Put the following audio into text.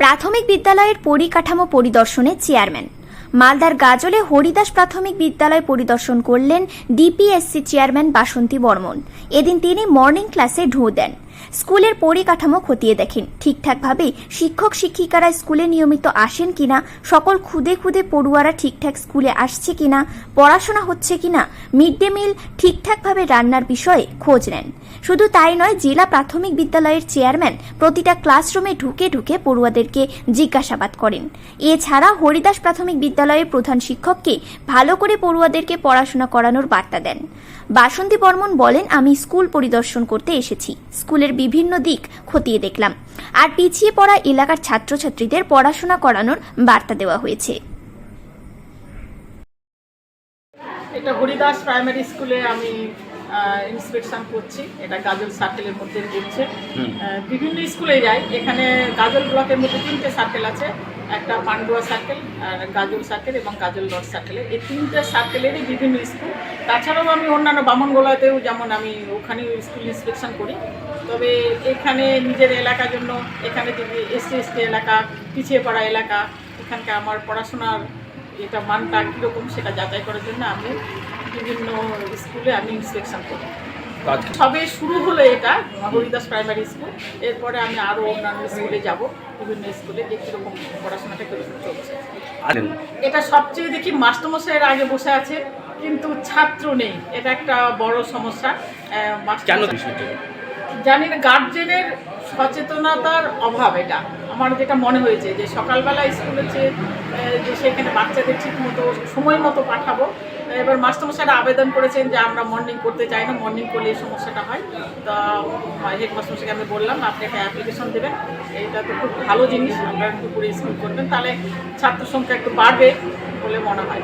প্রাথমিক বিদ্যালয়ের পরিকাঠামো পরিদর্শনে চেয়ারম্যান। মালদার গাজলে হরিদাস প্রাথমিক বিদ্যালয় পরিদর্শন করলেন ডিপিএসসি চেয়ারম্যান বাসন্তী বর্মন। এদিন তিনি মর্নিং ক্লাসে ঢুঁ দেন। স্কুলের পরিকাঠামো খতিয়ে দেখেন। ঠিকঠাকভাবে শিক্ষক শিক্ষিকারা স্কুলে নিয়মিত আসেন কিনা, সকল খুদে খুদে পড়ুয়ারা ঠিকঠাক স্কুলে আসছে কিনা, পড়াশোনা হচ্ছে কিনা, মিড ডে মিল ঠিকঠাকভাবে রান্নার বিষয়ে খোঁজ নেন। শুধু তাই নয়, জেলা প্রাথমিক বিদ্যালয়ের চেয়ারম্যান প্রতিটা ক্লাসরুমে ঢুকে ঢুকে পড়ুয়াদেরকে জিজ্ঞাসাবাদ করেন। এছাড়া হরিদাস প্রাথমিক বিদ্যালয়ের প্রধান শিক্ষককে ভালো করে পড়ুয়াদেরকে পড়াশোনা করানোর বার্তা দেন। বাসন্তী বর্মন বলেন আমি স্কুল পরিদর্শন করতে এসেছি। স্কুলের বিভিন্ন দিক খতিয়ে দেখলাম। আর পিছিয়ে পড়া এলাকার ছাত্রছাত্রীদের পড়াশোনা করানোর বার্তা দেওয়া হয়েছে। এটা হরিদাস প্রাইমারি স্কুলে আমি ইন্সপেকশন করছি। এটা গাজল সার্কেলের মধ্যে পড়ছে বিভিন্ন স্কুলে যাই এখানে গাজল ব্লকের মধ্যে তিনটে সার্কেল আছে। একটা পান্ডুয়া সার্কেল আর গাজল সার্কেল এবং গাজল রড সার্কেলে এই তিনটে সার্কেলেরই বিভিন্ন স্কুল তাছাড়াও আমি অন্যান্য বামনগোলাতেও যেমন আমি ওখানেও স্কুল ইন্সপেকশন করি। তবে এখানে নিজের এলাকার জন্য, এখানে যদি এসটি এসটি এলাকা, পিছিয়ে পড়া এলাকা, এখানকার আমার পড়াশোনার এটা মানটা কীরকম সেটা যাচাই করার জন্য আমি বিভিন্ন স্কুলে আমি ইন্সপেকশন করি। সবে শুরু হলো এটা হরিদাস প্রাইমারি স্কুল। এরপরে আমি আরও অন্যান্য স্কুলে যাব বিভিন্ন স্কুলে যে কীরকম পড়াশোনাটা কীরকম চলছে। এটা সবচেয়ে দেখি মাস্টারমশাইয়ের আগে বসে আছে কিন্তু ছাত্র নেই। এটা একটা বড় সমস্যা জানি না গার্জেনের সচেতনতার অভাব এটা। আমার যেটা মনে হয়েছে যে সকালবেলা স্কুলে যে সেখানে বাচ্চাদের ঠিক মতো সময় মতো পাঠাবো, এবার মাস্টারমশাইরা আবেদন করেছেন যে আমরা মর্নিং করতে চাই না মর্নিং করলে এই সমস্যাটা হয়। তো হেড মাস্টারমশাইকে আমি বললাম, আপনি একটা অ্যাপ্লিকেশন দেবেন এটা তো খুব ভালো জিনিস, আপনারা করে স্কুল করবেন, তাহলে ছাত্র সংখ্যা একটু বাড়বে বলে মনে হয়।